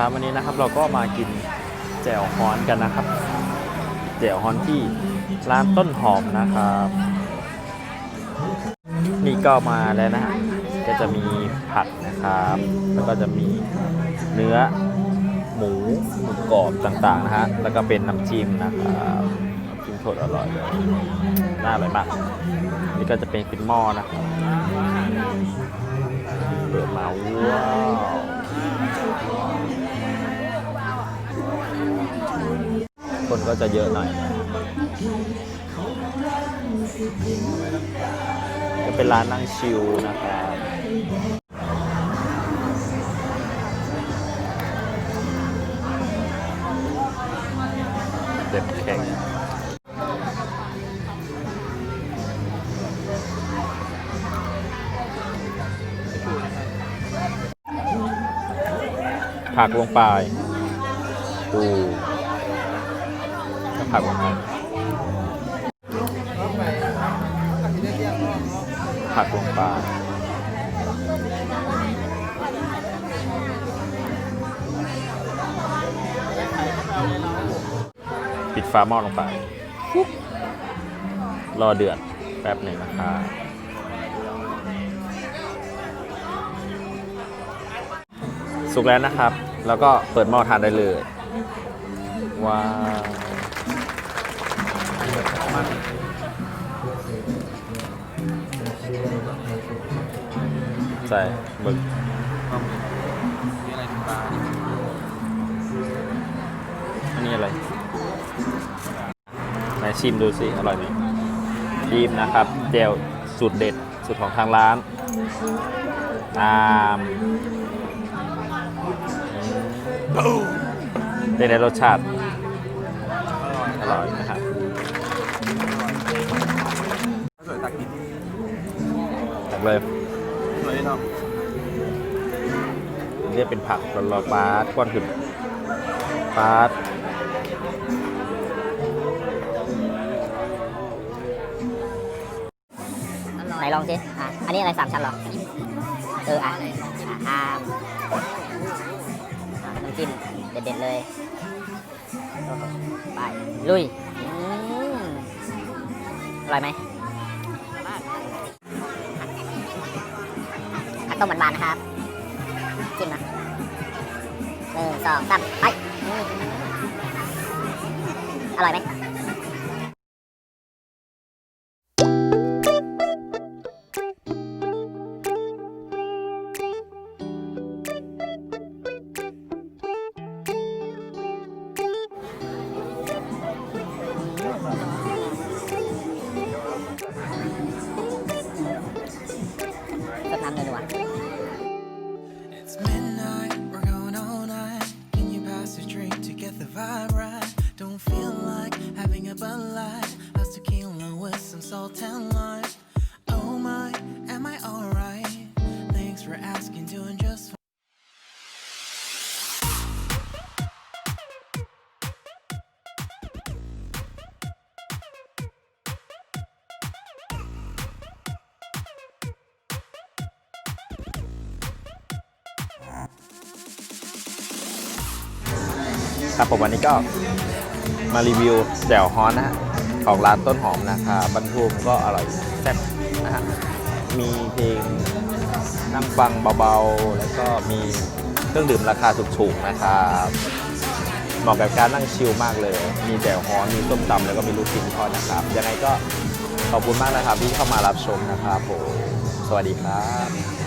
ครับวันนี้นะครับเราก็มากินแจ่วฮอนกันนะครับ แจ่วฮอนที่ร้านต้นหอมนะครับ นี่ก็มาแล้วนะฮะก็จะมีผักนะครับ แล้วก็จะมีเนื้อหมูหมูกรอบต่างๆนะฮะแล้วก็เป็นน้ำจิ้มนะครับจิ้มสดอร่อยเลยน่าอร่อยมากนี่ก็จะเป็นเป็นหม้อนะครับเปิดมาว้าว คนก็จะเยอะหน่อยจะเป็นร้านนั่งชิลนะครับเด็ดแข็งผักลงไป ผักลงปผักลงไปปิดฝาหม้อลงไป รอเดือดแป๊บหนึ่งนะครับสุกแล้วนะครับ แล้วก็เปิดหม้อทานได้เลย ว้าว ใส่หมึกมีอะไรปลาอันนี้อะไรไหนชิมดูสิ อร่อยไหมชิมนะครับเจลสูตรเด็ดสูตรของทางร้านอามเป็นในรสชาติ อร่อยอร่อยนะครับสวยตักกินตักเลย สวยเนาะเรียกเป็นผักรอๆปลาดก้อนขึ้นปลาดไหนลองสิอะอันนี้อะไรสามชั้นเหรอ เอออะอะอ่าน้ำจิ้มเด็ดๆเลยโอ้โหไป ลุยอืมอร่อยไหม ต้มหวานๆนะครับจิ้มนะหนึ่งสองสามไปอืมอร่อยไหม ครับผมวันนี้ก็มารีวิวแจ่วฮอนนะฮะของร้านต้นหอมนะครับบรรทุมก็อร่อยแซ่บนะฮะมีเพลงนั่งฟังเบาๆ แล้วก็มีเครื่องดื่มราคาถูกๆนะครับเหมาะกับการนั่งชิลมากเลย มีแจ่วฮอนมีส้มตำแล้วก็มีลูกชิ้นทอดนะครับ ยังไงก็ขอบคุณมากนะครับที่เข้ามารับชมนะครับผมสวัสดีครับ